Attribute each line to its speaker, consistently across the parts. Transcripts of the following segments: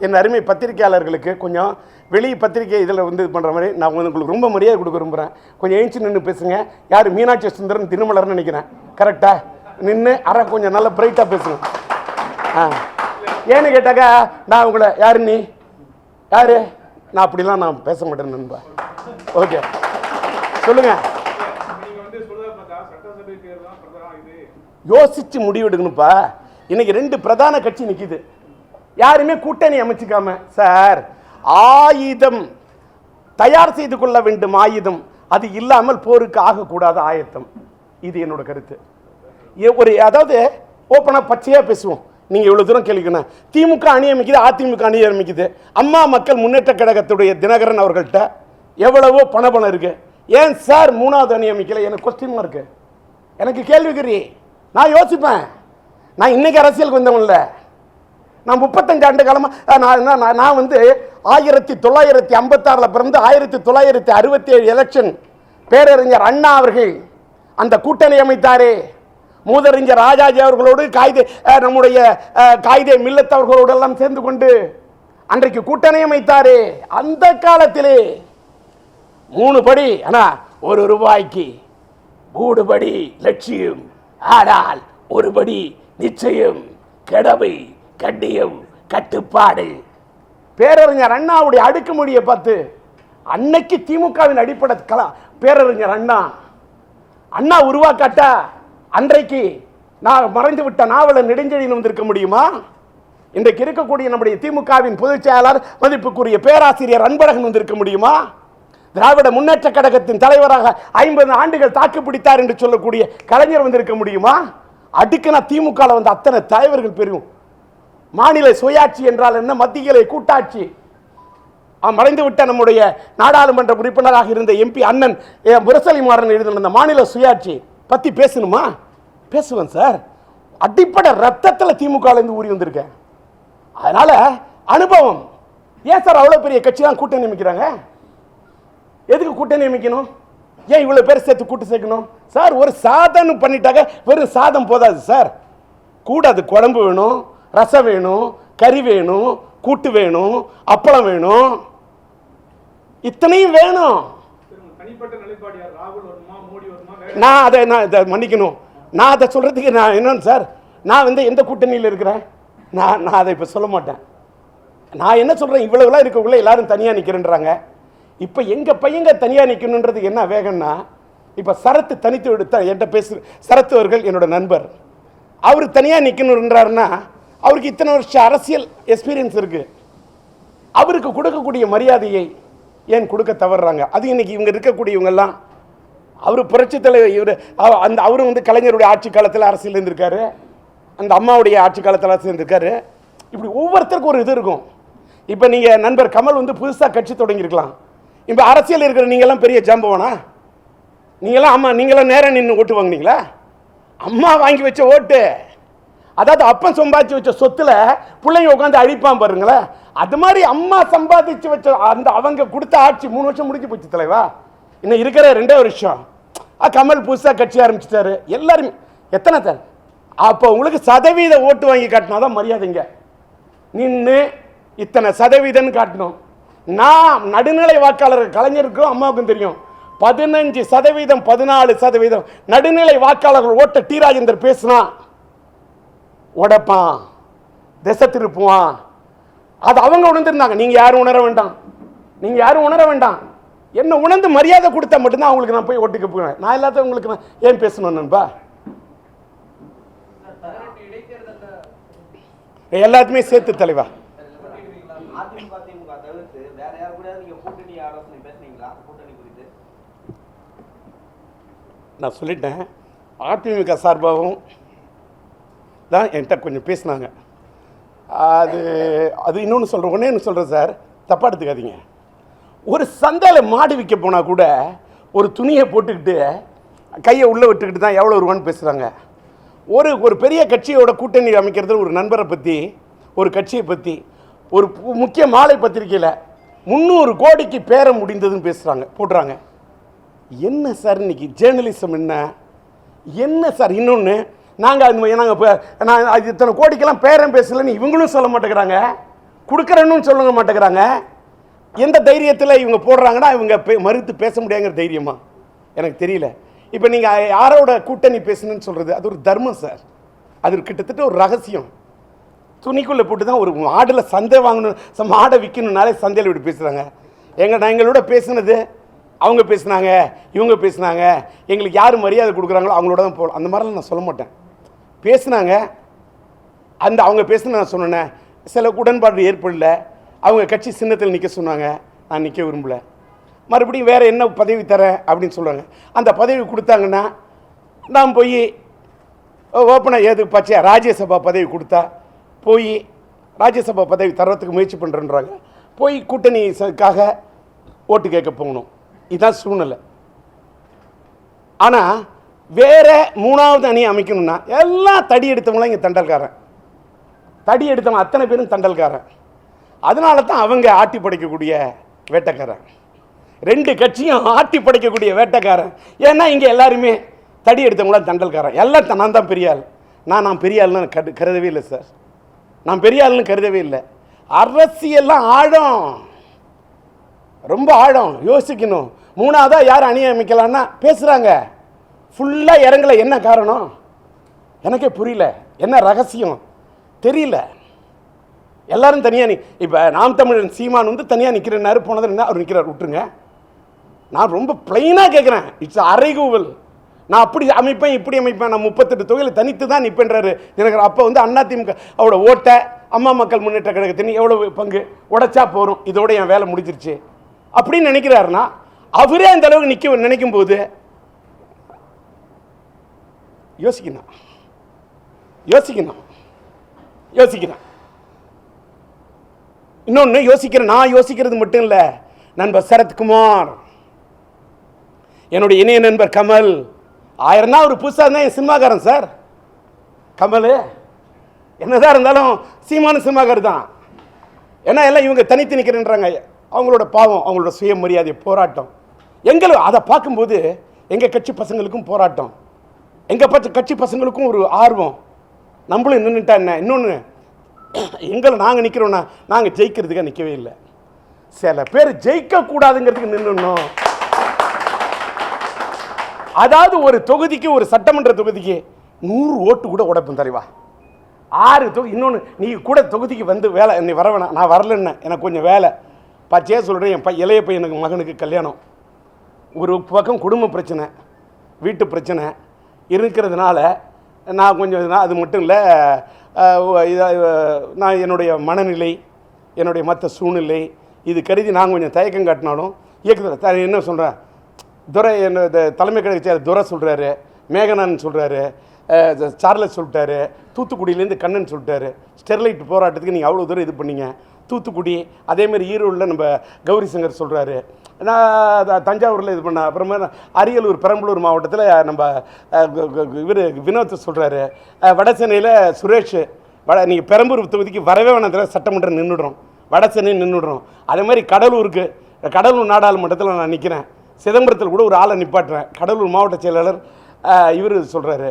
Speaker 1: என் அருமை பத்திரிகையாளர்களுக்கு கொஞ்சம் வெளி பத்திரிகை இதில் வந்து இது பண்ணுற மாதிரி நான் வந்து உங்களுக்கு ரொம்ப மரியாதை கொடுக்க விரும்புகிறேன். கொஞ்சம் ஏஞ்சி நின்று பேசுங்க. யார்? மீனாட்சி சுந்தரன் திருமலர்னு நினைக்கிறேன். கரெக்டாக நின்று அரை கொஞ்சம் நல்லா பிரைட்டாக பேசுங்க. ஆ. ஏன்னு கேட்டாக்கா நான் உங்களை யாரு நீ? யார்? நான் அப்படிலாம் நான் பேச மாட்டேன் நண்பா. ஓகே
Speaker 2: சொல்லுங்கள் யோசித்து
Speaker 1: யோசிச்சு முடிவெடுக்கணும்ப்பா. இன்னைக்கு ரெண்டு பிரதான கட்சி நிற்கிது யாருமே கூட்டணி அமைச்சுக்காம சார் ஆயுதம் தயார் செய்து கொள்ள வேண்டும் ஆயுதம். அது இல்லாமல் போருக்கு ஆகக்கூடாது ஆயத்தம். இது என்னோட கருத்து. ஏ- ஒரு அதாவது ஓப்பனாக பச்சையாக பேசுவோம். நீங்கள் இவ்வளோ தூரம் கேள்விக்கணும். திமுக அணி அமைக்குது அதிமுக அணி அமைக்குது. அம்மா மக்கள் முன்னேற்ற கழகத்துடைய தினகரன் அவர்கள்ட்ட எவ்வளவோ பண பணம் இருக்குது ஏன் சார் மூணாவது அணி அமைக்கல? எனக்கு கொஸ்டின் இருக்குது எனக்கு கேள்விக்குறி நான் யோசிப்பேன். நான் இன்னைக்கு அரசியலுக்கு வந்தவன் இல்லை. நான் முப்பத்தஞ்சு ஆண்டு காலமாக நான் நான் நான் நான் வந்து ஆயிரத்தி தொள்ளாயிரத்தி ஐம்பத்தாறில் பிறந்து ஆயிரத்தி தொள்ளாயிரத்தி அறுபத்தி ஏழு எலெக்ஷன் பேரறிஞர் அண்ணா அவர்கள் அந்த கூட்டணி அமைத்தாரே. மூதறிஞர் ராஜாஜி அவர்களோடு காய்தே நம்முடைய காய்தே மில்லத்தவர்களோடு எல்லாம் சேர்ந்து கொண்டு அன்றைக்கு கூட்டணி அமைத்தாரே. அந்த காலத்திலே மூணு படி ஆனா ஒரு ரூபாய்க்கு மூணு படி லட்சியம் ஆனால் ஒரு படி நிச்சயம் கடமை கண்ணியம் கட்டுப்பாடு. பேரறிஞர் அண்ணாவுடைய அடுக்குமொழியை பார்த்து அன்னைக்கு திமுகவின் அடிப்படை கலா பேரறிஞர் அண்ணா அண்ணா உருவாக்காட்டா அன்றைக்கு நான் மறைந்து விட்ட நாவலர் நெடுஞ்செழியன் வந்திருக்க முடியுமா? இன்றைக்கு இருக்கக்கூடிய நம்முடைய திமுகவின் பொதுச் செயலாளர் மதிப்புக்குரிய பேராசிரியர் அன்பழகன் வந்திருக்க முடியுமா? திராவிட முன்னேற்ற கழகத்தின் தலைவராக ஐம்பது ஆண்டுகள் தாக்கு பிடித்தார் என்று சொல்லக்கூடிய கலைஞர் வந்திருக்க முடியுமா? அடுக்குனா திமுக வந்த அத்தனை தலைவர்கள் பெரும் மாநில சுயாட்சி என்றால் என்ன? மத்தியிலே கூட்டாட்சி. மறைந்துவிட்ட நம்முடைய நாடாளுமன்ற உறுப்பினராக இருந்த எம்பி அண்ணன் முரசலி மாறன் எழுதின அந்த மாநில சுயாட்சி பத்தி பேசணுமா? பேசுவேன் சார். அடிப்படை ரத்தத்தில் திமுக ஊறி வந்திருக்கேன் அதனால அனுபவம். ஏன் சார் அவ்வளோ பெரிய கட்சி தான் கூட்டணி நியமிக்கிறாங்க எதுக்கு கூட்டணி நியமிக்கணும் ஏன் இவ்வளோ பேர் சேர்த்து கூட்டு சேர்க்கணும்? சார் ஒரு சாதம் பண்ணிட்டாக்க வெறும் சாதம் போதாது சார். கூட அது குழம்பு வேணும். ரசம் வேணும் கறி வேணும் கூட்டு வேணும் அப்பளம் வேணும். இத்தனையும் வேணும். நான் அதை நான் இதை மன்னிக்கணும். நான் அதை சொல்கிறதுக்கு நான் என்னன்னு சார் நான் வந்து எந்த கூட்டணியில் இருக்கிறேன்? நான் நான் அதை இப்போ சொல்ல மாட்டேன். நான் என்ன சொல்கிறேன் இவ்வளவுலாம் இருக்கக்குள்ள எல்லாரும் தனியாக நிற்கிறேன்றாங்க இப்போ எங்கள் பையங்க தனியாக நிற்கணுன்றதுக்கு என்ன வேகம்னா இப்போ சரத்து தனித்து எடுத்த என்கிட்ட பேசு சரத்து அவர்கள் என்னோட நண்பர். அவர் தனியாக நிற்கணுன்றாருன்னா அவருக்கு இத்தனை வருஷம் அரசியல் எக்ஸ்பீரியன்ஸ் இருக்குது அவருக்கு கொடுக்கக்கூடிய மரியாதையை ஏன் கொடுக்க தவறுறாங்க? அது இன்னைக்கு இவங்க இருக்கக்கூடியவங்கெல்லாம் அவர் புரட்சி தலைவர் இவர் அந்த அவரும் வந்து கலைஞருடைய ஆட்சி காலத்தில் அரசியல் இருந்திருக்காரு. அந்த அம்மாவுடைய ஆட்சி காலத்தில் அரசியல் இருந்திருக்காரு. இப்படி ஒவ்வொருத்தருக்கும் ஒரு இது இருக்கும். இப்போ நீங்கள் நண்பர் கமல் வந்து புதுசாக கட்சி தொடங்கியிருக்கலாம். இப்போ அரசியல் இருக்கிற நீங்கள்லாம் பெரிய ஜாம்பவானா? நீங்களாம் ஆமாம் நீங்களாம் நேரம் நின்று ஓட்டு வாங்குனீங்களா? அம்மா வாங்கி வச்ச ஓட்டு. அதாவது அப்பன் சம்பாதிச்சு வச்ச சொத்துல பிள்ளைங்க உட்காந்து அழிப்பான் பாருங்களேன். அது மாதிரி அம்மா சம்பாதிச்சு வச்ச அந்த அவங்க கொடுத்த ஆட்சி மூணு வருஷம் முடிஞ்சு போச்சு தலைவா. இன்னும் இருக்கிற ரெண்டே வருஷம். கமல் புதுசாக கட்சி ஆரம்பிச்சிட்டாரு. எல்லாருமே எத்தனை சார் அப்போ உங்களுக்கு சதவீத ஓட்டு வாங்கி காட்டினா தான் மரியாதைங்க நின்று இத்தனை சதவீதம்னு காட்டணும். நான் நடுநிலை வாக்காளர் கலைஞருக்கும் அம்மாவுக்கும் தெரியும். பதினஞ்சு சதவீதம் பதினாலு சதவீதம் நடுநிலை வாக்காளர்கள் ஓட்ட டி. ராஜேந்தர் பேசினா உடைப்பான் திசை திருப்புவான் அது அவங்க உணர்ந்துருந்தாங்க. நீங்கள் யாரும் உணர வேண்டாம். நீங்கள் யாரும் உணர வேண்டாம். என்ன உணர்ந்து மரியாதை கொடுத்தா மட்டும்தான் அவங்களுக்கு நான் போய் ஓட்டுக்கு போவேன். நான் எல்லாத்தையும் உங்களுக்கு நான் ஏன் பேசணும் நண்பா? எல்லாத்துமே சேர்த்து தலைவா. நான் சொல்லிட்டேன். அதிமுக சார்பாகவும் தான் என்கிட்ட கொஞ்சம் பேசினாங்க. அது அது இன்னொன்று சொல்கிறேன் ஒன்றே ஒன்று சொல்கிறேன் சார். தப்பாக எடுத்துக்காதீங்க. ஒரு சந்தையில் மாடு விற்க போனால் கூட ஒரு துணியை போட்டுக்கிட்டு கையை உள்ளே விட்டுக்கிட்டு தான் எவ்வளோ ரூபான்னு பேசுகிறாங்க ஒரு ஒரு பெரிய கட்சியோட கூட்டணி அமைக்கிறது ஒரு நண்பரை பற்றி ஒரு கட்சியை பற்றி ஒரு முக்கிய மாலை பத்திரிக்கையில் முந்நூறு கோடிக்கு பேரம் முடிந்ததுன்னு பேசுகிறாங்க போடுறாங்க. என்ன சார் இன்னைக்கு ஜேர்னலிசம் என்ன? என்ன சார் இன்னொன்று நாங்கள் அது நாங்கள் இப்போ நான் அது இத்தனை கோடிக்கெல்லாம் பேரம் பேசலைன்னு இவங்களும் சொல்ல மாட்டேங்கிறாங்க. கொடுக்குறேன்னு சொல்ல மாட்டேங்கிறாங்க. எந்த தைரியத்தில் இவங்க போடுறாங்கன்னா இவங்க பே- மறுத்து பேச முடியாங்கிற தைரியமா? எனக்கு தெரியல. இப்போ நீங்கள் யாரோட கூட்டணி பேசணும்னு சொல்கிறது அது ஒரு தர்மம் சார். அது கிட்டத்தட்ட ஒரு ரகசியம். துணிக்குள்ளே போட்டு தான் ஒரு மாடில் சந்தை வாங்கணும் மாடை விற்கணும்னாலே சந்தையில் இப்படி பேசுகிறாங்க எங்கள் நான் எங்களோட பேசுனது அவங்க பேசுனாங்க இவங்க பேசுனாங்க. எங்களுக்கு யார் மரியாதை கொடுக்குறாங்களோ அவங்களோட தான் போகலாம் அந்த மாதிரிலாம் நான் சொல்ல மாட்டேன். பேசுனாங்க. அந்த அவங்க பேசுன நான் சொன்னேன் சில உடன்பாடு ஏற்படல. அவங்க கட்சி சின்னத்தில் நிற்க சொன்னாங்க. நான் நிற்க விரும்பல. மறுபடியும் வேறு என்ன பதவி தரேன் அப்படின்னு சொல்கிறாங்க அந்த பதவி கொடுத்தாங்கன்னா நான் போய் ஓப்பனாக ஏது பச்சையா ராஜ்யசபா பதவி கொடுத்தா போய் ராஜ்யசபா பதவி தரத்துக்கு முயற்சி பண்ணுறேன்றாங்க போய் கூட்டணிக்காக ஓட்டு கேட்க போகணும். இதுதான் சூழ்நிலை. ஆனால் வேற மூணாவது அணி அமைக்கணும்னா எல்லாம் தடி எடுத்தவங்களாம் இங்கே தண்டல்காரன். தடி எடுத்தவங்க அத்தனை பேரும் தண்டல்காரன். அதனால தான் அவங்க ஆட்டி படைக்கக்கூடிய வேட்டைக்காரன். ரெண்டு கட்சியும் ஆட்டி படைக்கக்கூடிய வேட்டைக்காரன். ஏன்னா இங்கே எல்லாருமே தடி எடுத்தவங்களாம் தண்டல்காரன். எல்லாம் நான் தான் பெரிய ஆள். நான் நான் பெரிய ஆள்னு கரு கருதவே இல்லை சார். நான் பெரிய ஆள்னு கருதவே இல்லை. அரசியெல்லாம் ஆழம். ரொம்ப ஆழம். யோசிக்கணும். மூணாவதாக யார் அணி அமைக்கலான்னா பேசுகிறாங்க ஃபுல்லாக இறங்கலை. என்ன காரணம்? எனக்கே புரியல. என்ன ரகசியம்? தெரியல. எல்லாரும் தனியாக நி இப்போ நாம் தமிழன் சீமான் வந்து தனியாக நிற்கிறேன்னாரு போனது என்ன? அவர் நிற்கிறார் விட்டுருங்க. நான் ரொம்ப பிளைனாக கேட்குறேன் இட்ஸ் அரைகூவல். நான் அப்படி அமைப்பேன் இப்படி அமைப்பேன். நான் முப்பத்தெட்டு தொகையில் தனித்து தான் நிற்பேன்றாரு எனக்கு அப்போ வந்து அதிமுக அவரோட ஓட்டை அம்மா மக்கள் முன்னேற்ற கழகத்தின் எவ்வளோ பங்கு உடைச்சா போகிறோம் இதோட என் வேலை முடிஞ்சிருச்சு. அப்படின்னு நினைக்கிறாருன்னா அவரே அந்த அளவுக்கு நிற்க நினைக்கும் போது யோசிக்கணும். யோசிக்கணும். யோசிக்கிறேன் இன்னொன்று யோசிக்கிறேன் நான் யோசிக்கிறது மட்டும் இல்லை நண்பர் சரத்குமார். என்னுடைய இணைய நண்பர் கமல். ஆயிரம் தான் ஒரு புதுசாக இருந்தால் என் சினிமாக்காரன் சார். கமல் என்னதான் இருந்தாலும் சீமான சினிமாக்கார் தான். ஏன்னா எல்லாம் இவங்க தனித்து நிற்கிறேன்றாங்க அவங்களோட பாவம் அவங்களோட சுயமரியாதை போராட்டம். எங்களும் அதை பார்க்கும்போது எங்கள் கட்சி பசங்களுக்கும் போராட்டம். எங்கள் பச்ச கட்சி பசங்களுக்கும் ஒரு ஆர்வம். நம்மளும் நின்றுட்டா என்ன? இன்னொன்று எங்களை நாங்கள் நிற்கிறோன்னா நாங்கள் ஜெயிக்கிறதுக்காக நிற்கவே இல்லை. சில பேர் ஜெயிக்கக்கூடாதுங்கிறதுக்கு நின்றுணும் அதாவது ஒரு தொகுதிக்கு ஒரு சட்டமன்ற தொகுதிக்கு நூறு ஓட்டு கூட உடப்பும் தருவா ஆறு தொகுதி இன்னொன்று நீ கூட தொகுதிக்கு வந்து வேலை என்னை வர வேணாம் நான் வரலன்னு எனக்கு கொஞ்சம் வேலை. பச்சையாக சொல்கிறேன் என் பை இளைய பையனுக்கு மகனுக்கு கல்யாணம். ஒரு பக்கம் குடும்ப பிரச்சனை வீட்டு பிரச்சனை இருக்கிறதுனால நான் கொஞ்சம் இதா- அது மட்டும் இல்லை நான் என்னுடைய மனநிலை என்னுடைய மற்ற சூழ்நிலை இது கருதி நான் கொஞ்சம் தயக்கம் காட்டினாலும் இயக்கத்தில் த- என்ன சொல்கிறேன் துரை என்ன இந்த தலைமை கழக செயலர் துரை சொல்கிறாரு மேகனான் சொல்கிறாரு சார்லஸ் சொல்லிட்டாரு தூத்துக்குடியிலேருந்து கண்ணன் சொல்லிட்டாரு ஸ்டெர்லைட் போராட்டத்துக்கு நீங்கள் அவ்வளோ தூரம் இது பண்ணீங்க. தூத்துக்குடி அதேமாதிரி ஈரோடில் நம்ம கௌரி சங்கர் சொல்கிறாரு நான் தஞ்சாவூரில் இது பண்ண அப்புறமா அரியலூர் பெரம்பலூர் மாவட்டத்தில் நம்ம இவர் வினோத் சொல்கிறாரு வடசென்னையில் சுரேஷ் வட நீங்கள் பெரம்பூர் தொகுதிக்கு வரவே வேணாம் சட்டமன்றம் நின்றுடுறோம் வடசென்னை நின்றுடுறோம் அதே மாதிரி கடலூருக்கு கடலூர் நாடாளுமன்றத்தில் நான் நிற்கிறேன் சிதம்பரத்தில் கூட ஒரு ஆளை நிப்பாட்டுறேன். கடலூர் மாவட்ட செயலாளர் இவர் சொல்கிறாரு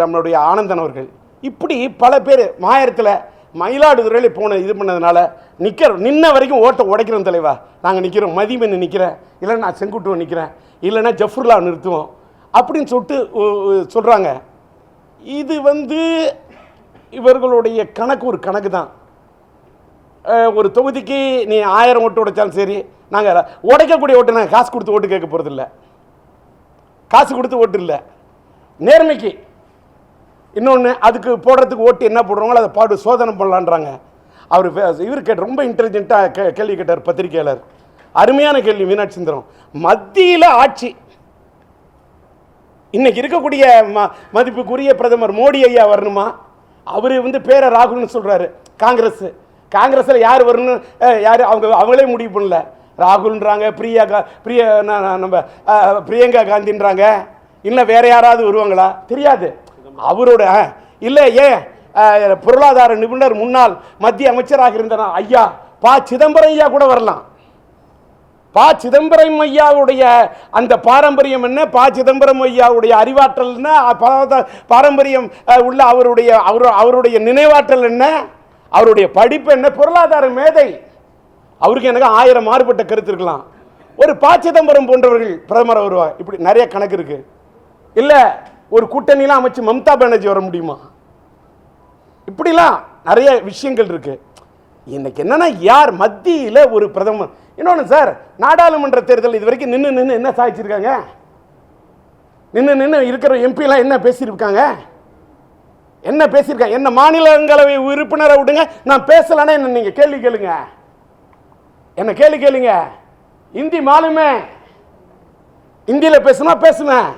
Speaker 1: நம்மளுடைய ஆனந்தன் அவர்கள். இப்படி பல பேர் மாயத்தில் மயிலாடுதுறையில் போன இது பண்ணதுனால நிற்கிற நின்ன வரைக்கும் ஓட்டை உடைக்கிறோம் தலைவா. நாங்கள் நிற்கிறோம் மதிமன் நிற்கிறேன் இல்லைன்னா நான் செங்குட்டுவன் நிற்கிறேன் இல்லைன்னா ஜஃபர்லா நிறுத்துவோம். அப்படின்னு சொல்லிட்டு சொல்கிறாங்க இது வந்து இவர்களுடைய கணக்கு ஒரு கணக்கு தான் ஒரு தொகுதிக்கு நீ ஆயிரம் ஓட்டு உடைச்சாலும் சரி நாங்கள் உடைக்கக்கூடிய ஓட்டு நாங்கள் காசு கொடுத்து ஓட்டு கேட்க போகிறதில்ல காசு கொடுத்து ஓட்டு இல்லை. நேர்மைக்கு இன்னொன்று அதுக்கு போடுறதுக்கு ஓட்டு என்ன போடுறாங்களோ அதை பாடு சோதனை பண்ணலான்றாங்க. அவர் இவர் கேட்ட ரொம்ப இன்டெலிஜென்ட்டாக கே கேள்வி கேட்டார் பத்திரிகையாளர். அருமையான கேள்வி மீனாட்சி சுந்தரம். மத்தியில் ஆட்சி. இன்னைக்கு இருக்கக்கூடிய ம மதிப்புக்குரிய பிரதமர் மோடி ஐயா வரணுமா? அவர் வந்து பேரை ராகுல்னு சொல்கிறாரு காங்கிரஸ். காங்கிரஸில் யார் வரணும் யார் அவங்க அவங்களே முடிவு பண்ணல. ராகுல்ன்றாங்க பிரியா கா பிரியா நம்ம பிரியங்கா காந்தின்றாங்க. இல்லை வேற யாராவது வருவாங்களா? தெரியாது. அவரோட இல்லை ஏன் பொருளாதார நிபுணர் முன்னாள் மத்திய அமைச்சராக இருந்தனா ஐயா பா சிதம்பரம் ஐயா கூட வரலாம். பா சிதம்பரம் ஐயாவுடைய அந்த பாரம்பரியம் என்ன? பா சிதம்பரம் ஐயாவுடைய அறிவாற்றல் என்ன? பாரம்பரியம் அஹ், உள்ள அவருடைய அவர் அவருடைய நினைவாற்றல் என்ன? அவருடைய படிப்பு என்ன? பொருளாதார மேதை. அவருக்கு எனக்கு ஆயிரம் மாறுபட்ட கருத்து இருக்கலாம். ஒரு பா சிதம்பரம் போன்றவர்கள் பிரதமர் வருவார் இப்படி நிறைய கணக்கு இருக்கு. இல்லை ஒரு கூட்டணிலாம் அமைச்சு மம்தா பானர்ஜி வர முடியுமா? இப்படிலாம் நிறைய விஷயங்கள் இருக்கு. இன்னைக்கு என்னன்னா யார் மத்தியில் ஒரு பிரதமர் இன்னொன்று சார் நாடாளுமன்ற தேர்தல் இது வரைக்கும் நின்று நின்று என்ன சாதிச்சிருக்காங்க? நின்று நின்று இருக்கிற எம்பிலாம் என்ன பேசியிருக்காங்க? என்ன பேசியிருக்காங்க? என்ன மாநிலங்களவை உறுப்பினரை விடுங்க. நான் பேசலன்னா என்ன நீங்கள் கேள்வி கேளுங்க. என்ன கேள்வி கேளுங்க. இந்தி மாலுமே. இந்தியில் பேசுனா பேசுவேன்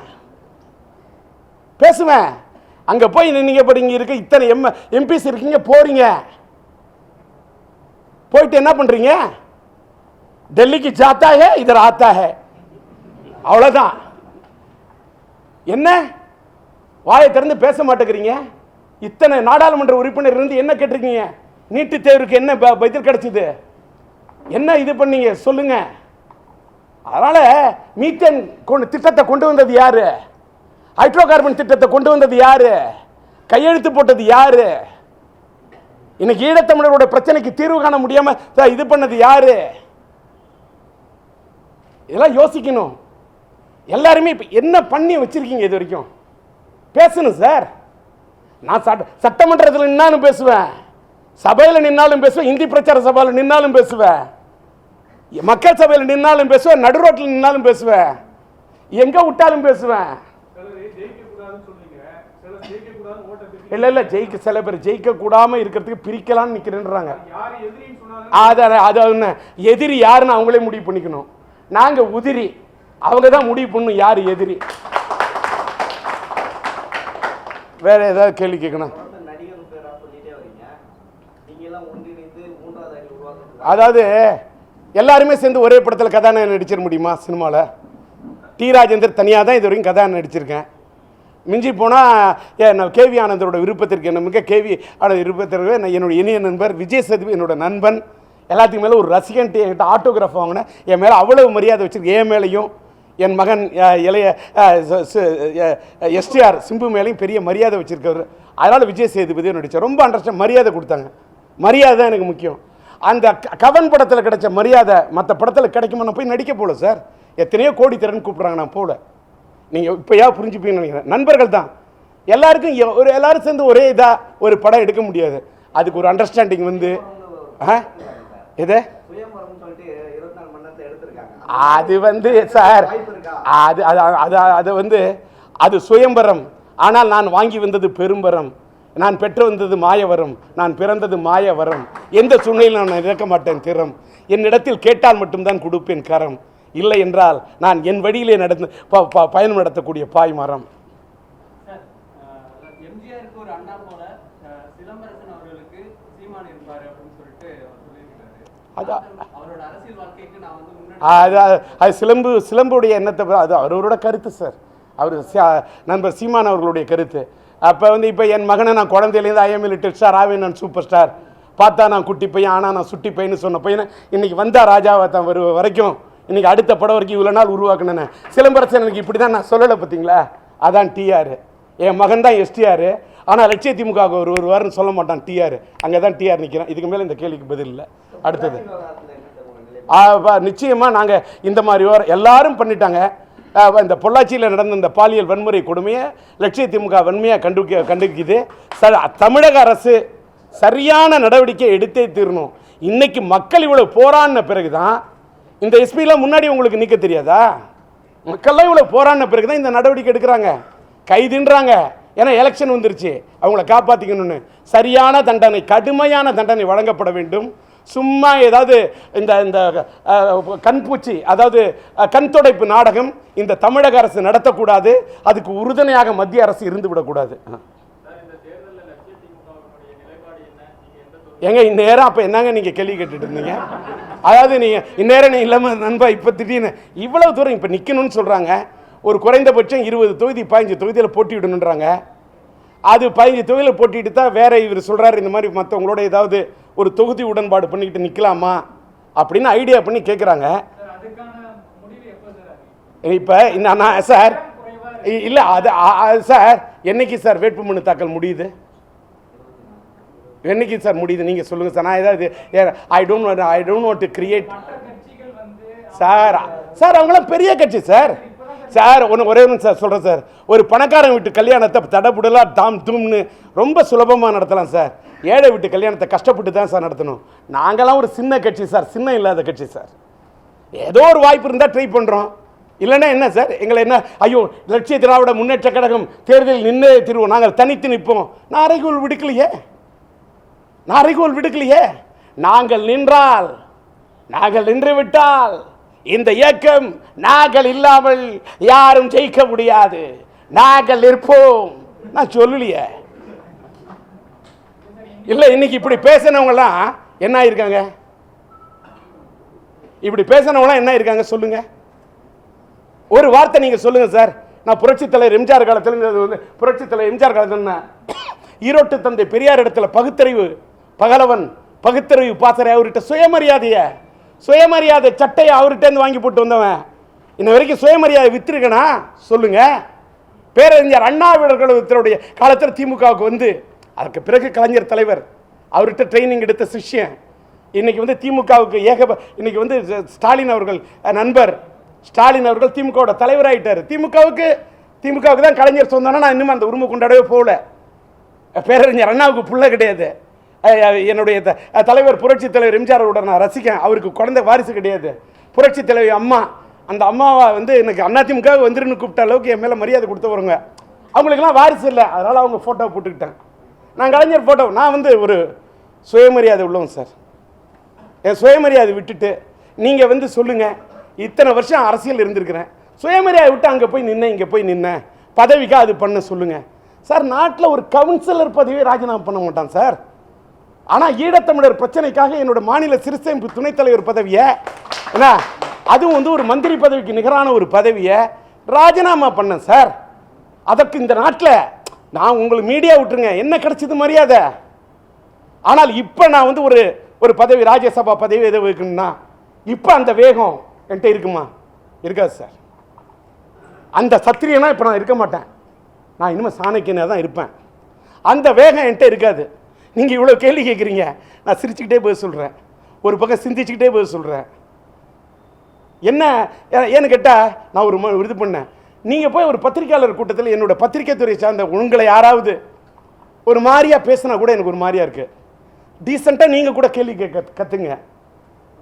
Speaker 1: பேசுவேன் அங்கே போய் நின்னீங்க இப்போ இங்கே இருக்க. இத்தனை எம் எம்பிஸ் இருக்கீங்க போறீங்க. போயிட்டு என்ன பண்ணுறீங்க டெல்லிக்கு ஜாத்தா ஹே இதர் ஆத்தா ஹே அவ்வளோதான் என்ன? வாயை திறந்து பேச மாட்டேங்கிறீங்க? இத்தனை நாடாளுமன்ற உறுப்பினர் இருந்து என்ன கேட்டிருக்கீங்க? நீட்டு தேர்வுக்கு என்ன பதில் கிடைச்சிது? என்ன இது பண்ணீங்க? சொல்லுங்க. அதனால மீத்தேன் கொண்டு திட்டத்தை கொண்டு வந்தது யாரு? ஹைட்ரோ கார்பன் திட்டத்தை கொண்டு வந்தது யாரு? கையெழுத்து போட்டது யாரு? இன்னைக்கு ஈழத்தமிழரோட பிரச்சனைக்கு தீர்வு காண முடியாம இது பண்ணது யாரு? இதெல்லாம் யோசிக்கணும். எல்லாருமே இப்போ என்ன பண்ணி வச்சிருக்கீங்க இது வரைக்கும்? பேசணும் சார். நான் சட்ட சட்டமன்றத்தில் நின்னாலும் பேசுவேன். சபையில் நின்னாலும் பேசுவேன். இந்தி பிரச்சார சபையில் நின்னாலும் பேசுவேன். மக்கள் சபையில் நின்னாலும் பேசுவேன். நடு ரோட்டில் நின்னாலும் பேசுவேன். எங்கே விட்டாலும் பேசுவேன்
Speaker 2: சிலர் ஜெயிக்க கூடாதுன்னு சொல்றீங்க சிலர் ஜெயிக்க கூடாதுன்னு ஓட்ட பிரிக்க
Speaker 1: இல்ல இல்ல ஜெயிக்க சில பேர் ஜெயிக்க கூடாம இருக்கிறதுக்கு பிரிக்கலாம்னு நிக்கிறேன்றாங்க.
Speaker 2: யார் எதிரின்னு சொன்னாலும்
Speaker 1: அது அது என்ன? எதிரி யாருன்னு அவங்களே முடிவு பண்ணிக்கணும். நாங்க உதிரி. அவங்க தான் முடிவு பண்ணணும் யார் எதிரி. வேற ஏதாவது கேள்வி கேட்கணும்? அதாவது எல்லாருமே சேர்ந்து ஒரே படத்தில் கதாநாயகன் நடிச்சிட முடியுமா சினிமாவில் டி. ராஜேந்தர் தனியாக தான் இது வரைக்கும் கதாநாயகன் நடிச்சிருக்கேன். மிஞ்சி போனால் கேவி ஆனந்தரோட விருப்பத்திற்கு என்ன மிக கேவி ஆனந்த விருப்பத்திற்கு நான் இனிய நண்பர் விஜய் சேதுபதி என்னோட நண்பன். எல்லாத்துக்கும் மேலே ஒரு ரசிகன்ட்டு என்கிட்ட ஆட்டோகிராஃப் வாங்கினேன். என் மேலே அவ்வளவு மரியாதை வச்சுருக்கு. என் மேலேயும் என் மகன் இளைய எஸ்டிஆர் சிம்பு மேலேயும் பெரிய மரியாதை வச்சிருக்கவர். அதனால் விஜய் சேதுபதி என்னுடைய ரொம்ப அண்டர்ஸ்டாண்ட் மரியாதை கொடுத்தாங்க. மரியாதை தான் எனக்கு முக்கியம். அந்த க- கவன் படத்தில் கிடைச்ச மரியாதை மற்ற படத்தில் கிடைக்குமா நான் போய் நடிக்க போகல சார். எத்தனையோ கோடி திறன் கூப்பிட்றாங்க நான் போகல நீங்கள் இப்போயா புரிஞ்சுப்பீங்கன்னு நினைக்கிறேன். நண்பர்கள் தான் எல்லாருக்கும் எ- ஒரு எல்லாரும் சேர்ந்து ஒரே இதாக ஒரு படம் எடுக்க முடியாது. அதுக்கு ஒரு அண்டர்ஸ்டாண்டிங் வந்து ஆ? எது? அது வந்து சார் அது அது அது அது வந்து அது சுயம்பரம். ஆனால் நான் வாங்கி வந்தது பெரும்பரம். நான் பெற்று வந்தது மாயவரம். நான் பிறந்தது மாயவரம். எந்த சூழ்நிலையில் நான் இறக்க மாட்டேன் திறம். என்னிடத்தில் கேட்டால் மட்டும்தான் கொடுப்பேன் கரம். இல்லை என்றால் நான் என் வழியிலே நடந்து பயணம் நடத்தக்கூடிய பாய் மரம். அதான். அது அது- சிலம்பு சிலம்புடைய எண்ணத்தை அது அவரோட கருத்து சார். அவர் நண்பர் சீமான் அவர்களுடைய கருத்து. அப்போ வந்து இப்போ என் மகனை நான் குழந்தையிலேருந்து ஐஎம் லிட்டில் ஸ்டார் ஆவேன் நான் சூப்பர் ஸ்டார் பார்த்தா நான் குட்டி பையன் ஆனால் நான் சுட்டி பையன்னு சொன்ன பையனை இன்னைக்கு வந்தா ராஜாவை தான் வரு வரைக்கும். இன்னைக்கு அடுத்த படம் வரைக்கும் இவ்வளோ நாள் உருவாக்கினேன்னு சிலம்பரசனுக்கு இப்படி தான் நான் சொல்லலை பார்த்தீங்களா? அதான் டிஆர் என் மகன் தான் எஸ்டிஆர் ஆனால் லட்சிய திமுக ஒரு வருவார்னு சொல்ல மாட்டான் டிஆர் அங்கே தான் டிஆர் நிற்கிறேன் இதுக்கு மேலே இந்த கேள்விக்கு பதில் இல்லை. அடுத்தது. நிச்சயமாக நாங்கள் இந்த மாதிரி விவரம் எல்லாரும் பண்ணிட்டாங்க. இந்த பொள்ளாச்சியில் நடந்த இந்த பாலியல் வன்முறை கொடுமையை லட்சிய திமுக வன்மையாக கண்டுக்க கண்டுக்குது. ச தமிழக அரசு சரியான நடவடிக்கை எடுத்தே தீரணும். இன்றைக்கி மக்கள் இவ்வளோ போராடின பிறகுதான் இந்த எஸ்பிலாம் முன்னாடி உங்களுக்கு நிற்க தெரியாதா? மக்கள்லாம் இவ்வளோ போராடின பிறகு தான் இந்த நடவடிக்கை எடுக்கிறாங்க. கைதுன்றாங்க ஏன்னா எலெக்ஷன் வந்துருச்சு. அவங்கள காப்பாற்றிக்கணும்னு சரியான தண்டனை கடுமையான தண்டனை வழங்கப்பட வேண்டும். சும்மா ஏதாவது இந்த இந்த கண்பூச்சி அதாவது கண் துடைப்பு நாடகம் இந்த தமிழக அரசு நடத்தக்கூடாது. அதுக்கு உறுதுணையாக மத்திய அரசு இருந்து விடக்கூடாது ஆ. ஏங்க இந்நேரம் அப்போ என்னங்க நீங்கள் கேள்வி கேட்டுட்டு இருந்தீங்க? அதாவது நீங்கள் இந்நேரம் நீ இல்லாமல் நண்பா இப்போ திடீர்னு இவ்வளவு தூரம் இப்போ நிற்கணும்னு சொல்கிறாங்க ஒரு குறைந்தபட்சம் இருபது தொகுதி பதினஞ்சு தொகுதியில் போட்டியிடணுன்றாங்க அது பதினஞ்சு தொகுதியில் போட்டிட்டு தான் வேற இவர் சொல்கிறாரு இந்த மாதிரி மற்றவங்களோட ஏதாவது ஒரு தொகுதி உடன்பாடு பண்ணிக்கிட்டு நிற்கலாமா அப்படின்னு ஐடியா பண்ணி கேட்குறாங்க இப்போ நான் சார் இல்லை அது அது சார் என்னைக்கு சார் வேட்புமனு தாக்கல் முடியுது? என்னைக்கு சார் முடியுது? நீங்கள் சொல்லுங்கள் சார். நான் ஏதாவது I don't I don't note to create sir sir அவங்களாம் பெரிய கட்சி சார். சார் ஒன்று ஒரே ஒன்று சார் சொல்கிறேன் சார். ஒரு பணக்காரன் வீட்டு கல்யாணத்தை தடபுடலாக தாம் தும்னு ரொம்ப சுலபமாக நடத்தலாம் சார். ஏழை வீட்டு கல்யாணத்தை கஷ்டப்பட்டு தான் சார் நடத்தணும். நாங்களாம் ஒரு சின்ன கட்சி சார் சின்ன இல்லாத கட்சி சார். ஏதோ ஒரு வாய்ப்பு இருந்தால் ட்ரை பண்ணுறோம் இல்லைன்னா என்ன சார்? எங்களை என்ன ஐயோ லட்சிய திராவிட முன்னேற்ற கழகம் தேர்தலில் நின்று திருவோம். நாங்கள் தனித்து நிற்போம். நான் அறைகூல் விடுக்கலையே. நான் அறைகோல் விடுக்கலையே? நாங்கள் நின்றால் நாங்கள் நின்று விட்டால் இந்த இயக்கம் நாங்கள் இல்லாமல் யாரும் ஜெயிக்க முடியாது. நாங்கள் நிற்போம். நான் சொல்லலையே. இல்லை இன்னைக்கு இப்படி பேசினவங்கலாம் என்ன ஆயிருக்காங்க? இப்படி பேசினவங்களாம் என்ன இருக்காங்க சொல்லுங்க. ஒரு வார்த்தை நீங்க சொல்லுங்க சார். நான் புரட்சி தலைவர் எம்ஜிஆர் காலத்தில் வந்து புரட்சி தலைவர் எம்ஜிஆர் காலத்தில் ஈரோட்டு தந்தை பெரியார் இடத்துல பகுத்தறிவு பகலவன் பகுத்தறிவு பாசறை அவர்கிட்ட சுயமரியாதைய சுயமரியாதை சட்டையை அவர்கிட்டேருந்து வாங்கி போட்டு வந்தவன். இன்ன வரைக்கும் சுயமரியாதை வித்திருக்கனா? சொல்லுங்க. பேரறிஞர் அண்ணாவிடர்களுடைய காலத்தில் திமுகவுக்கு வந்து அதற்கு பிறகு கலைஞர் தலைவர் அவர்கிட்ட ட்ரைனிங் எடுத்த சிஷ்யன். இன்னைக்கு வந்து திமுகவுக்கு ஏக இன்னைக்கு வந்து ஸ்டாலின் அவர்கள் நண்பர். ஸ்டாலின் அவர்கள் திமுகவோட தலைவராகிட்டார் திமுகவுக்கு திமுகவுக்கு தான் கலைஞர் சொந்தம்னா நான் இன்னும் அந்த உரிமை கொண்டாடவே போகல. பேரறிஞர் அண்ணாவுக்கு புள்ள கிடையாது. என்னுடைய தலைவர் புரட்சி தலைவர் எம்ஜிஆரோட நான் ரசிக்கேன் அவருக்கு குழந்தை வாரிசு கிடையாது. புரட்சி தலைவி அம்மா. அந்த அம்மாவை வந்து எனக்கு அதிமுக வந்துருன்னு கூப்பிட்ட அளவுக்கு என் மேலே மரியாதை கொடுத்தவருங்க. அவங்களுக்கெல்லாம் வாரிசு இல்லை. அதனால் அவங்க ஃபோட்டோ போட்டுக்கிட்டேன் நான் கலைஞர் ஃபோட்டோ நான் வந்து ஒரு சுயமரியாதை உள்ளவன் சார் என் சுயமரியாதை விட்டுட்டு நீங்கள் வந்து சொல்லுங்கள் இத்தனை வருஷம் அரசியல் இருந்திருக்கிறேன். சுயமரியாதை விட்டு அங்கே போய் நின்னேன் இங்கே போய் நின்னேன். பதவிக்காக அது பண்ண சொல்லுங்கள் சார் நாட்டில் ஒரு கவுன்சிலர் பதவியை ராஜினாமா பண்ண மாட்டான் சார் ஆனால் ஈழத்தமிழர் பிரச்சனைக்காக என்னோட மாநில சிறுசேமிப்பு துணைத் தலைவர் பதவியை என்ன? அதுவும் வந்து ஒரு மந்திரி பதவிக்கு நிகரான ஒரு பதவியை ராஜினாமா பண்ணேன் சார். அதற்கு இந்த நாட்டில் நான் உங்களுக்கு மீடியா விட்டுருங்க. என்ன கிடைச்சது மரியாதை? ஆனால் இப்போ நான் வந்து ஒரு ஒரு பதவி ராஜ்யசபா பதவி எதை வைக்கணும்னா இப்போ அந்த வேகம் என்கிட்ட இருக்குமா? இருக்காது சார். அந்த சத்திரியனா இப்போ நான் இருக்க மாட்டேன். நான் இனிமேல் சாணக்கியனாக தான் இருப்பேன். அந்த வேகம் என்கிட்ட இருக்காது. நீங்கள் இவ்வளோ கேள்வி கேட்குறீங்க நான் சிரிச்சுக்கிட்டே போய் சொல்கிறேன் ஒரு பக்கம் சிந்திச்சுக்கிட்டே போய் சொல்கிறேன் என்ன? ஏன்னு கேட்டால் நான் ஒரு ம- இது பண்ணேன். நீங்கள் போய் ஒரு பத்திரிக்கையாளர் கூட்டத்தில் என்னோட பத்திரிக்கை துறை சார்ந்த உங்களை யாராவது ஒரு மாதிரியாக பேசினா கூட எனக்கு ஒரு மாதிரியாக இருக்குது டீசெண்டாக நீங்கள் கூட கேள்வி கேட்க கற்றுங்க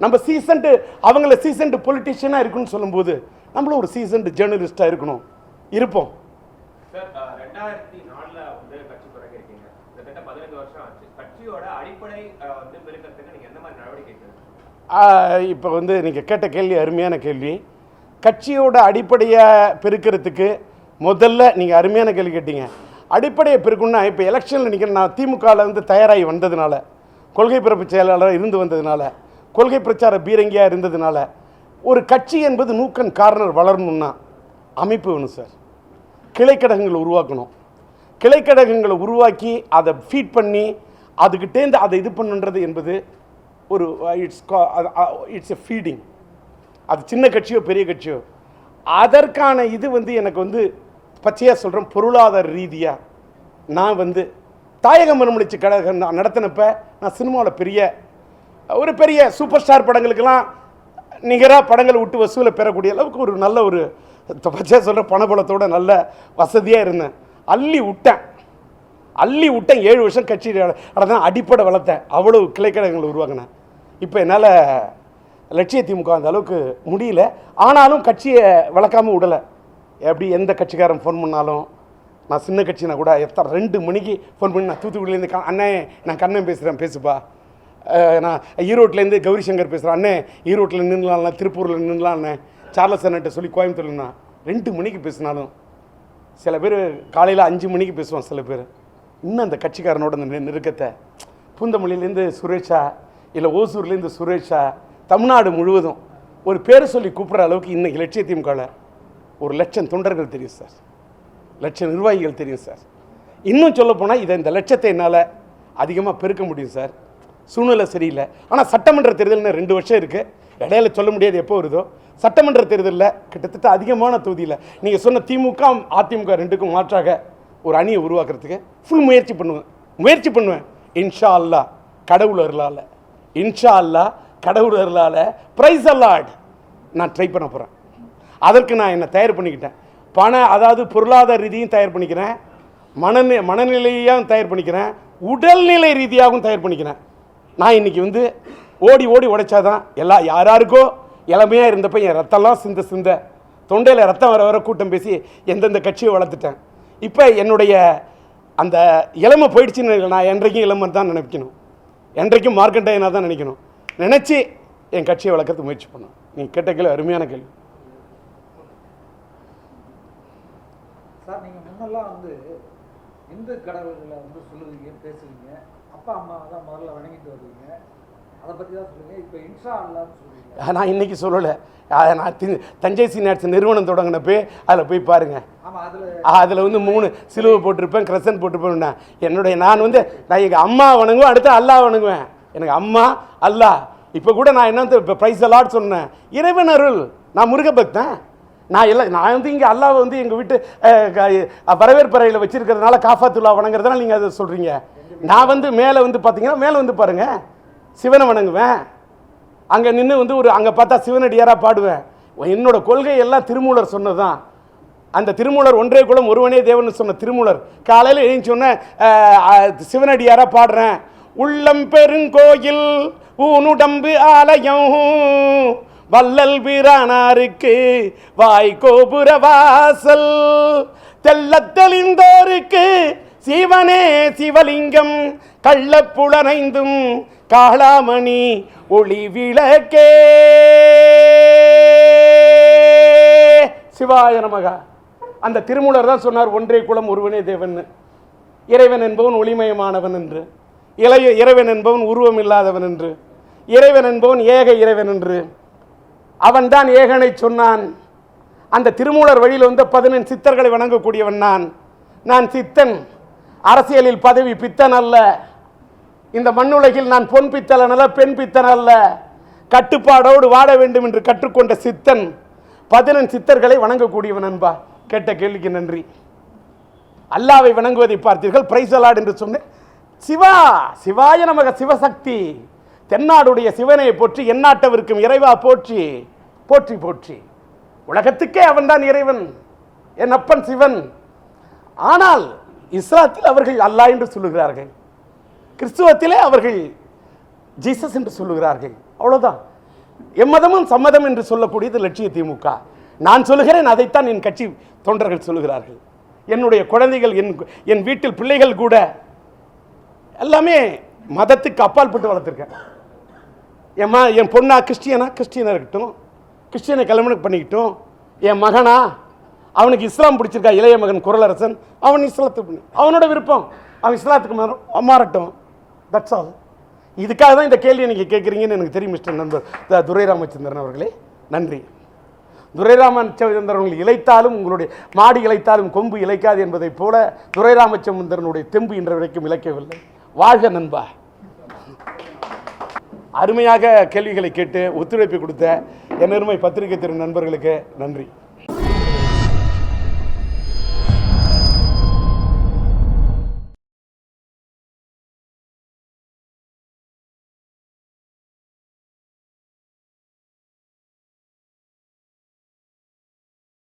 Speaker 1: நம்ம சீசன்ட்டு அவங்கள சீசண்ட்டு பொலிட்டிஷியனாக இருக்குன்னு சொல்லும்போது நம்மளும் ஒரு சீசன்ட் ஜேர்னலிஸ்ட்டாக இருக்கணும். இருப்போம்.
Speaker 3: ரெண்டாயிரத்தி நாலுல வந்து கட்சி தொடங்கியிருக்கீங்க கிட்டத்தட்ட பதினைந்து வருஷம் ஆச்சு கட்சியோட அடிப்படை அஹ், வந்து பெருக்கத்துக்கு நீங்க எந்த மாதிரி நடவடிக்கை எடுக்கிறீங்க
Speaker 1: இப்போ வந்து நீங்கள் கேட்ட கேள்வி அருமையான கேள்வி. கட்சியோட அடிப்படையை பெருக்கிறதுக்கு முதல்ல நீங்கள் அருமையான கேள்வி கேட்டீங்க. அடிப்படையை பெருக்கணும்னா இப்போ எலெக்ஷனில் நிற்கிற நான் திமுகவில் வந்து தயாராகி வந்ததுனால கொள்கை பிறப்பு செயலாளராக இருந்து வந்ததுனால கொள்கை பிரச்சார பீரங்கியாக இருந்ததுனால ஒரு கட்சி என்பது நூக்கன் கார்னர் வளரணும்னா அமைப்பு வேணும் சார். கிளைக்கடகங்களை உருவாக்கணும். கிளைக்கடகங்களை உருவாக்கி அதை ஃபீட் பண்ணி அதுக்கிட்டேருந்து அதை இது பண்ணுன்றது என்பது ஒரு இட்ஸ் இட்ஸ் எ ஃபீடிங் அது சின்ன கட்சியோ பெரிய கட்சியோ. அதற்கான இது வந்து எனக்கு வந்து பச்சையாக சொல்கிறேன் பொருளாதார ரீதியாக நான் வந்து தாயக மறுமலர்ச்சி கழகம் நான் நடத்தினப்ப நான் சினிமாவில் பெரிய ஒரு பெரிய சூப்பர் ஸ்டார் படங்களுக்கெல்லாம் நிகராக படங்கள் விட்டு வசூலை பெறக்கூடிய அளவுக்கு ஒரு நல்ல ஒரு பச்சையாக சொல்கிற பணபலத்தோட நல்ல வசதியாக இருந்தேன். அள்ளி விட்டேன். அள்ளி விட்டேன் ஏழு வருஷம் கட்சி நடந்தேன் அடிப்படை வளர்த்தேன் அவ்வளோ கிளைக்கழகங்களை உருவாக்கினேன் இப்போ என்னால் லட்சிய திமுக அந்த அளவுக்கு முடியல. ஆனாலும் கட்சியை வளர்க்காம விடலை. எப்படி எந்த கட்சிக்காரன் ஃபோன் பண்ணாலும் நான் சின்ன கட்சினா கூட எத்தனை ரெண்டு மணிக்கு ஃபோன் பண்ணி நான் தூத்துக்குடியிலேருந்து க- அண்ணே நான் கண்ணன் பேசுகிறேன் பேசுப்பா. நான் ஈரோட்லேருந்து கௌரி சங்கர் பேசுகிறேன் அண்ணே ஈரோட்டில் நின்றுலாம்ண்ணே திருப்பூரில் நின்றுலாம்ண்ணே சார்லஸ் அண்ணன்ட்ட சொல்லி கோயம்புத்தூர்லண்ணா ரெண்டு மணிக்கு பேசினாலும் சில பேர் காலையில் அஞ்சு மணிக்கு பேசுவான் சில பேர். இன்னும் அந்த கட்சிக்காரனோட அந்த நெ- நெருக்கத்தை பூந்தமல்லியிலேருந்து சுரேஷா இல்லை ஓசூர்லேருந்து சுரேஷா தமிழ்நாடு முழுவதும் ஒரு பேர் சொல்லி கூப்பிட்ற அளவுக்கு இன்றைக்கி லட்சிய திமுகவில் ஒரு லட்சம் தொண்டர்கள் தெரியும் சார். லட்சம் நிர்வாகிகள் தெரியும் சார். இன்னும் சொல்ல போனால் இதை இந்த லட்சத்தை என்னால் அதிகமாக பெருக்க முடியும் சார். சூழ்நிலை சரியில்லை. ஆனால் சட்டமன்ற தேர்தல்னு ரெண்டு வருஷம் இருக்குது இடையில சொல்ல முடியாது எப்போ வருதோ. சட்டமன்ற தேர்தலில் கிட்டத்தட்ட அதிகமான தொகுதியில் நீங்கள் சொன்ன திமுக அதிமுக ரெண்டுக்கும் மாற்றாக ஒரு அணியை உருவாக்குறதுக்கு ஃபுல் முயற்சி பண்ணுவேன். முயற்சி பண்ணுவேன். இன்ஷா அல்லாஹ் கடவுள் அருளால. இன்ஷா அல்லாஹ் கடவுள் அருளால. ப்ரைஸ் அல்லாட் நான் ட்ரை பண்ண போகிறேன் அதற்கு நான் என்னை தயார் பண்ணிக்கிட்டேன். பண அதாவது பொருளாதார ரீதியும் தயார் பண்ணிக்கிறேன். மனநி மனநிலையாகவும் தயார் பண்ணிக்கிறேன். உடல்நிலை ரீதியாகவும் தயார் பண்ணிக்கிறேன். நான் இன்னைக்கு வந்து ஓடி ஓடி உடைச்சாதான் எல்லா யாராருக்கோ இளமையாக இருந்தப்ப என் ரத்தம்லாம் சிந்த சிந்த தொண்டையில் ரத்தம் வர வர கூட்டம் பேசி எந்தெந்த கட்சியை வளர்த்துட்டேன். இப்போ என்னுடைய அந்த இளமை போயிடுச்சுன்னு நான் என்றைக்கும் இளமை தான் நினைக்கணும். என்றைக்கும் மார்க்கண்டையனாக தான் நினைக்கணும். நினச்சி என் கட்சியை வளர்க்கறதுக்கு முயற்சி பண்ணோம் நீ கேட்ட கேள்வி அருமையான கேள்வி.
Speaker 4: சார் நீங்கள் முன்னெல்லாம் வந்து இந்து கடவுள்களை வந்து சொல்லுவீங்க பேசுவீங்க. அப்பா அம்மா தான் முதல்ல வணங்கிட்டு வருவீங்க.
Speaker 1: நான் இன்னைக்கு சொல்லலை. அதை நான் தஞ்சை சீனியார்ஸ் நிறுவனம் தொடங்கினப்போ அதில் போய் பாருங்கள்
Speaker 4: அதில்
Speaker 1: வந்து மூணு சிலுவை போட்டிருப்பேன் கிரசன் போட்டிருப்பேன். என்னுடைய நான் வந்து நான் எங்கள் அம்மா வணங்குவேன் அடுத்து அல்லாஹ் வணங்குவேன். எனக்கு அம்மா அல்லாஹ் இப்போ கூட நான் என்ன இப்போ ப்ரைஸ் அலாட் சொன்னேன். இறைவன் அருள் நான் முருக பக்தன் நான் இல்லை நான் வந்து இங்கே அல்லாஹ் வந்து எங்கள் வீட்டு வரவேற்பறையில் வச்சிருக்கிறதுனால காஃபாத்துல்லா வணங்குறதுனால நீங்கள் அதை சொல்கிறீங்க நான் வந்து மேலே வந்து பார்த்தீங்கன்னா மேலே வந்து பாருங்கள் சிவனை வணங்குவேன். அங்கே நின்று வந்து ஒரு அங்கே பார்த்தா சிவனடியாராக பாடுவேன். என்னோட கொள்கை எல்லாம் திருமூலர் சொன்னதுதான். அந்த திருமூலர் ஒன்றே குலம் ஒருவனே தேவன் சொன்ன திருமூலர். காலையில் எழுந்து சொன்ன சிவனடியாராக பாடுறேன். உள்ளம் பெருங்கோயில் ஊனுடம்பு ஆலயம் வல்லல் பிரானாருக்கு வாய் கோபுர வாசல் தெள்ளத் தெளிந்தோருக்கு சிவனே சிவலிங்கம் கள்ளப்புலனைந்தும் காளாமணி ஒளி விளக்கே. சிவாய நமகா. அந்த திருமூலர் தான் சொன்னார் ஒன்றே குலம் ஒருவனே தேவன் இறைவன் என்பவன் ஒளிமயமானவன் என்று. இளைய இறைவன் என்பவன் உருவம் இல்லாதவன் என்று. இறைவன் என்பவன் ஏக இறைவன் என்று. அவன்தான் ஏகனை சொன்னான். அந்த திருமூலர் வழியில் வந்த பதினெண் சித்தர்களை வணங்கக்கூடியவன் நான். நான் சித்தன். அரசியலில் பதவி பித்தன் அல்ல. இந்த மண்ணுலகில் நான் பொன் பித்தலன் அல்ல பெண் பித்தன் அல்ல. கட்டுப்பாடோடு வாழ வேண்டும் என்று கற்றுக்கொண்ட சித்தன் பதினெண் சித்தர்களை வணங்கக்கூடியவன் அன்பா கேட்ட கேள்விக்கு நன்றி. அல்லாவை வணங்குவதை பார்த்தீர்கள் பிரைஸ் அலாட் என்று சொன்னேன். சிவா சிவாய நமக சிவசக்தி. தென்னாடுடைய சிவனை போற்றி எந்நாட்டவருக்கும் இறைவா போற்றி போற்றி போற்றி. உலகத்துக்கே அவன்தான் இறைவன் என் அப்பன் சிவன். ஆனால் இஸ்லாத்தில் அவர்கள் அல்லாஹ் என்று சொல்லுகிறார்கள். கிறிஸ்துவத்திலே அவர்கள் ஜீசஸ் என்று சொல்லுகிறார்கள். அவ்வளோதான் எம்மதமும் சம்மதம் என்று சொல்லக்கூடியது லட்சிய திமுக. நான் சொல்லுகிறேன் அதைத்தான் என் கட்சி தொண்டர்கள் சொல்லுகிறார்கள். என்னுடைய குழந்தைகள் என் என் வீட்டில் பிள்ளைகள் கூட எல்லாமே மதத்துக்கு அப்பாற்பட்டு வளர்த்துருக்கேன். என் என் பொண்ணா கிறிஸ்டியனா? கிறிஸ்டியனாக இருக்கட்டும். கிறிஸ்டியனை கல்யாணம் பண்ணிக்கிட்டும். என் மகனா? அவனுக்கு இஸ்லாம் பிடிச்சிருக்கா? இளைய மகன் குரலரசன். அவன் இஸ்லாத்துக்கு அவனோட விருப்பம். அவன் இஸ்லாத்துக்கு மாறும் மாறட்டும். தட்ஸ் ஆல் இதுக்காக தான் இந்த கேள்வியை நீங்கள் கேட்குறீங்கன்னு எனக்கு தெரியும் மிஸ்டர் நண்பர். த- துரை ராமச்சந்திரன் அவர்களே நன்றி. துரை ராமச்சந்திரன் இழைத்தாலும் உங்களுடைய மாடி இழைத்தாலும் கொம்பு இழைக்காது என்பதைப் போல துரை ராமச்சந்திரனுடைய தெம்பு இன்ற வரைக்கும் இழைக்கவில்லை. வாழ்க நண்பா. அருமையாக கேள்விகளை கேட்டு ஒத்துழைப்பு கொடுத்த என் பத்திரிகை திரு நண்பர்களுக்கு நன்றி.